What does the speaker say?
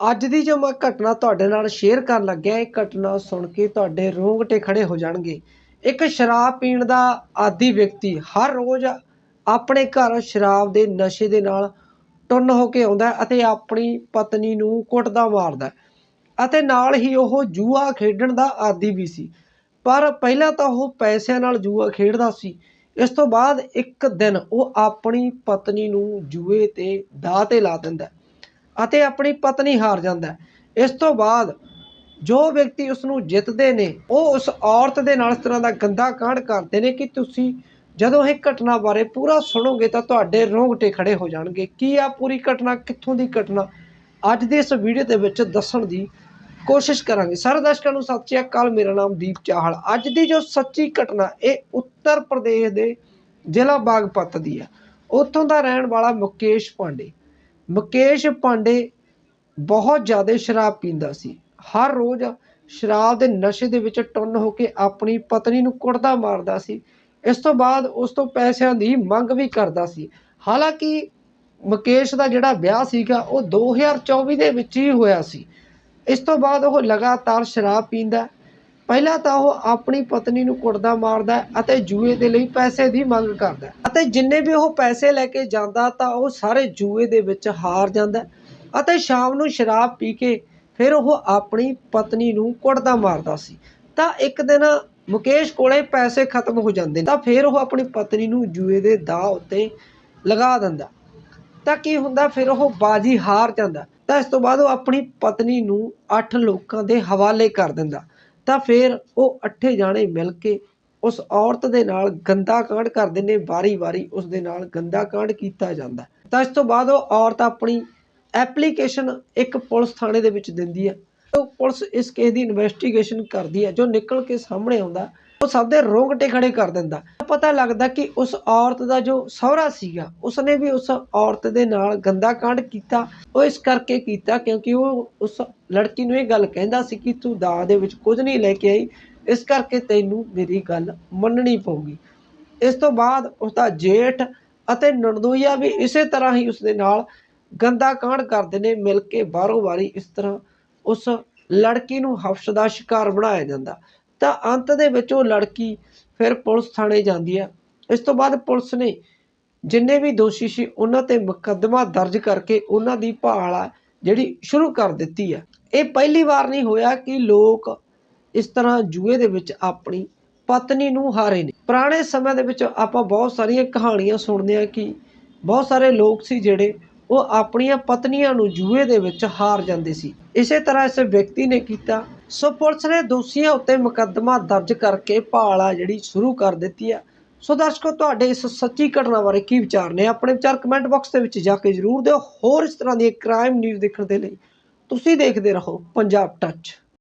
ਅੱਜ ਦੀ ਜੋ ਮੈਂ ਘਟਨਾ ਤੁਹਾਡੇ ਨਾਲ ਸ਼ੇਅਰ ਕਰਨ ਲੱਗਿਆ, ਇਹ ਘਟਨਾ ਸੁਣ ਕੇ ਤੁਹਾਡੇ ਰੋਂਗਟੇ ਖੜੇ ਹੋ ਜਾਣਗੇ। ਇੱਕ ਸ਼ਰਾਬ ਪੀਣ ਦਾ ਆਦੀ ਵਿਅਕਤੀ ਹਰ ਰੋਜ਼ ਆਪਣੇ ਘਰ ਸ਼ਰਾਬ ਦੇ ਨਸ਼ੇ ਦੇ ਨਾਲ ਟੁੰਨ ਹੋ ਕੇ ਆਉਂਦਾ ਅਤੇ ਆਪਣੀ ਪਤਨੀ ਨੂੰ ਕੁੱਟਦਾ ਮਾਰਦਾ ਅਤੇ ਨਾਲ ਹੀ ਉਹ ਜੂਆ ਖੇਡਣ ਦਾ ਆਦੀ ਵੀ ਸੀ। ਪਰ ਪਹਿਲਾਂ ਤਾਂ ਉਹ ਪੈਸਿਆਂ ਨਾਲ ਜੂਆ ਖੇਡਦਾ ਸੀ। ਇਸ ਤੋਂ ਬਾਅਦ ਇੱਕ ਦਿਨ ਉਹ ਆਪਣੀ ਪਤਨੀ ਨੂੰ ਜੂਏ ਤੇ ਦਾਅ ਤੇ ਲਾ ਦਿੰਦਾ ਅਤੇ ਆਪਣੀ ਪਤਨੀ ਹਾਰ ਜਾਂਦਾ ਹੈ। ਇਸ ਤੋਂ ਬਾਅਦ ਜੋ ਵਿਅਕਤੀ ਉਸ ਨੂੰ ਜਿੱਤਦੇ ਨੇ, ਉਹ ਉਸ ਔਰਤ ਦੇ ਨਾਲ ਇਸ ਤਰ੍ਹਾਂ ਦਾ ਗੰਦਾ ਕਾਂਡ ਕਰਦੇ ਨੇ ਕਿ ਤੁਸੀਂ ਜਦੋਂ ਇਹ ਘਟਨਾ ਬਾਰੇ ਪੂਰਾ ਸੁਣੋਗੇ ਤਾਂ ਤੁਹਾਡੇ ਰੋਂਗਟੇ ਖੜੇ ਹੋ ਜਾਣਗੇ। ਕੀ ਆ ਪੂਰੀ ਘਟਨਾ? ਕਿੱਥੋਂ ਦੀ ਘਟਨਾ? ਅੱਜ ਦੇ ਇਸ ਵੀਡੀਓ ਦੇ ਵਿੱਚ ਦੱਸਣ ਦੀ ਕੋਸ਼ਿਸ਼ ਕਰਾਂਗੇ। ਸਾਰੇ ਦਰਸ਼ਕਾਂ ਨੂੰ ਸਤਿ ਸ਼੍ਰੀ ਅਕਾਲ। ਮੇਰਾ ਨਾਮ ਦੀਪ ਚਾਹਲ। ਅੱਜ ਦੀ ਜੋ ਸੱਚੀ ਘਟਨਾ, ਇਹ ਉੱਤਰ ਪ੍ਰਦੇਸ਼ ਦੇ ਜ਼ਿਲ੍ਹਾ ਬਾਗਪਤ ਦੀ ਹੈ। ਉੱਥੋਂ ਦਾ ਰਹਿਣ ਵਾਲਾ ਮੁਕੇਸ਼ ਪਾਂਡੇ। ਮੁਕੇਸ਼ ਪਾਂਡੇ ਬਹੁਤ ਜ਼ਿਆਦਾ ਸ਼ਰਾਬ ਪੀਂਦਾ ਸੀ। ਹਰ ਰੋਜ਼ ਸ਼ਰਾਬ ਦੇ ਨਸ਼ੇ ਦੇ ਵਿੱਚ ਟੁੰਨ ਹੋ ਕੇ ਆਪਣੀ ਪਤਨੀ ਨੂੰ ਕੁੱਟਦਾ ਮਾਰਦਾ ਸੀ। ਇਸ ਤੋਂ ਬਾਅਦ ਉਸ ਤੋਂ ਪੈਸਿਆਂ ਦੀ ਮੰਗ ਵੀ ਕਰਦਾ ਸੀ। ਹਾਲਾਂਕਿ ਮੁਕੇਸ਼ ਦਾ ਜਿਹੜਾ ਵਿਆਹ ਸੀਗਾ, ਉਹ 2024 ਦੇ ਵਿੱਚ ਹੀ ਹੋਇਆ ਸੀ। ਇਸ ਤੋਂ ਬਾਅਦ ਉਹ ਲਗਾਤਾਰ ਸ਼ਰਾਬ ਪੀਂਦਾ ਪਹਿਲਾਂ ਤਾਂ ਉਹ ਆਪਣੀ ਪਤਨੀ ਨੂੰ ਕੁੱਟਦਾ ਮਾਰਦਾ ਅਤੇ ਜੂਏ ਦੇ ਲਈ ਪੈਸੇ ਦੀ ਮੰਗ ਕਰਦਾ। ਅਤੇ ਜਿੰਨੇ ਵੀ ਉਹ ਪੈਸੇ ਲੈ ਕੇ ਜਾਂਦਾ ਤਾਂ ਉਹ ਸਾਰੇ ਜੂਏ ਦੇ ਵਿੱਚ ਹਾਰ ਜਾਂਦਾ। ਅਤੇ ਸ਼ਾਮ ਨੂੰ ਸ਼ਰਾਬ ਪੀ ਕੇ ਫਿਰ ਉਹ ਆਪਣੀ ਪਤਨੀ ਨੂੰ ਕੁੱਟਦਾ ਮਾਰਦਾ ਸੀ। ਤਾਂ ਇੱਕ ਦਿਨ ਮੁਕੇਸ਼ ਕੋਲੇ ਪੈਸੇ ਖਤਮ ਹੋ ਜਾਂਦੇ ਤਾਂ ਫਿਰ ਉਹ ਆਪਣੀ ਪਤਨੀ ਨੂੰ ਜੂਏ ਦੇ ਦਾਅ ਉੱਤੇ ਲਗਾ ਦਿੰਦਾ। ਤਾਂ ਕੀ ਹੁੰਦਾ? ਫਿਰ ਉਹ ਬਾਜੀ ਹਾਰ ਜਾਂਦਾ। ਤਾਂ ਇਸ ਤੋਂ ਬਾਅਦ ਉਹ ਆਪਣੀ ਪਤਨੀ ਨੂੰ 8 ਲੋਕਾਂ ਦੇ ਹਵਾਲੇ ਕਰ ਦਿੰਦਾ। ਤਾਂ ਫਿਰ ਉਹ ਅੱਠੇ ਜਾਣੇ ਮਿਲ ਕੇ ਉਸ ਔਰਤ ਦੇ ਨਾਲ ਗੰਦਾ ਕਾਂਡ ਕਰਦੇ ਨੇ ਵਾਰੀ-ਵਾਰੀ ਉਸ ਦੇ ਨਾਲ ਗੰਦਾ ਕਾਂਡ ਕੀਤਾ ਜਾਂਦਾ। ਤਾਂ ਇਸ ਤੋਂ ਬਾਅਦ ਉਹ ਔਰਤ ਆਪਣੀ ਐਪਲੀਕੇਸ਼ਨ ਇੱਕ ਪੁਲਿਸ ਥਾਣੇ ਦੇ ਵਿੱਚ ਦਿੰਦੀ ਹੈ। ਉਹ ਪੁਲਿਸ ਇਸ ਕੇਸ ਦੀ ਇਨਵੈਸਟੀਗੇਸ਼ਨ ਕਰਦੀ ਹੈ, ਜੋ ਨਿਕਲ ਕੇ ਸਾਹਮਣੇ ਆਉਂਦਾ ਉਹ ਸਭ ਦੇ ਰੋਂਗਟੇ ਖੜੇ ਕਰ ਦਿੰਦਾ। ਪਤਾ ਲੱਗਦਾ ਕਿ ਉਸ ਔਰਤ ਦਾ ਜੋ ਸਹੁਰਾ ਸੀਗਾ, ਉਸਨੇ ਵੀ ਉਸ ਔਰਤ ਦੇ ਨਾਲ ਗੰਦਾ ਕਾਂਡ ਕੀਤਾ। ਉਹ ਇਸ ਕਰਕੇ ਕੀਤਾ ਕਿਉਂਕਿ ਉਹ ਉਸ ਲੜਕੀ ਨੂੰ ਇਹ ਗੱਲ ਕਹਿੰਦਾ ਸੀ ਕਿ ਤੂੰ ਦਾਅ ਦੇ ਵਿੱਚ ਕੁਝ ਨਹੀਂ ਲੈ ਕੇ ਆਈ। ਇਸ ਕਰਕੇ ਤੈਨੂੰ ਮੇਰੀ ਗੱਲ ਮੰਨਣੀ ਪਊਗੀ। ਇਸ ਤੋਂ ਬਾਅਦ ਉਸ ਦਾ ਜੇਠ ਅਤੇ ਨਣਦੋਈਆ ਵੀ ਇਸੇ ਤਰ੍ਹਾਂ ਹੀ ਉਸ ਦੇ ਨਾਲ ਗੰਦਾ ਕਾਂਡ ਕਰਦੇ ਨੇ। ਮਿਲ ਕੇ ਬਾਰੋ ਵਾਰੀ ਇਸ ਤਰ੍ਹਾਂ ਉਸ ਲੜਕੀ ਨੂੰ ਹਫਸ ਦਾ ਸ਼ਿਕਾਰ ਬਣਾਇਆ ਜਾਂਦਾ। ਤਾਂ ਅੰਤ ਦੇ ਵਿੱਚ ਉਹ ਲੜਕੀ ਫਿਰ ਪੁਲਿਸ ਥਾਣੇ ਜਾਂਦੀ ਹੈ ਇਸ ਤੋਂ ਬਾਅਦ ਪੁਲਿਸ ਨੇ ਜਿੰਨੇ ਵੀ ਦੋਸ਼ੀ ਸੀ, ਉਹਨਾਂ ਤੇ ਮੁਕੱਦਮਾ ਦਰਜ ਕਰਕੇ ਉਹਨਾਂ ਦੀ ਭਾਲ ਆ ਜਿਹੜੀ ਸ਼ੁਰੂ ਕਰ ਦਿੱਤੀ ਹੈ ਇਹ ਪਹਿਲੀ ਵਾਰ ਨਹੀਂ ਹੋਇਆ ਕਿ ਲੋਕ ਇਸ ਤਰ੍ਹਾਂ ਜੂਏ ਦੇ ਵਿੱਚ ਆਪਣੀ ਪਤਨੀ ਨੂੰ ਹਾਰੇ ਨੇ। ਪੁਰਾਣੇ ਸਮੇਂ ਦੇ ਵਿੱਚ ਆਪਾਂ ਬਹੁਤ ਸਾਰੀਆਂ ਕਹਾਣੀਆਂ ਸੁਣਦੇ ਹਾਂ ਕਿ ਬਹੁਤ ਸਾਰੇ ਲੋਕ ਸੀ ਜਿਹੜੇ ਉਹ ਆਪਣੀਆਂ ਪਤਨੀਆਂ ਨੂੰ ਜੂਏ ਦੇ ਵਿੱਚ ਹਾਰ ਜਾਂਦੇ ਸੀ। ਇਸੇ ਤਰ੍ਹਾਂ ਇਸ ਵਿਅਕਤੀ ਨੇ ਕੀਤਾ ਸੋ ਪੁਲਿਸ ਨੇ ਦੋਸ਼ੀਆਂ ਉੱਤੇ ਮੁਕੱਦਮਾ ਦਰਜ ਕਰਕੇ ਭਾਲ ਆ ਜਿਹੜੀ ਸ਼ੁਰੂ ਕਰ ਦਿੱਤੀ ਆ। ਸੋ ਦਰਸ਼ਕੋ, ਤੁਹਾਡੇ ਇਸ ਸੱਚੀ ਘਟਨਾ ਬਾਰੇ ਕੀ ਵਿਚਾਰ ਨੇ? ਆਪਣੇ ਵਿਚਾਰ ਕਮੈਂਟ ਬਾਕਸ ਦੇ ਵਿੱਚ ਜਾ ਕੇ ਜ਼ਰੂਰ ਦਿਓ। ਹੋਰ ਇਸ ਤਰ੍ਹਾਂ ਦੀਆਂ ਕ੍ਰਾਈਮ ਨਿਊਜ਼ ਦੇਖਣ ਦੇ ਲਈ ਤੁਸੀਂ ਦੇਖਦੇ ਰਹੋ ਪੰਜਾਬ ਟੱਚ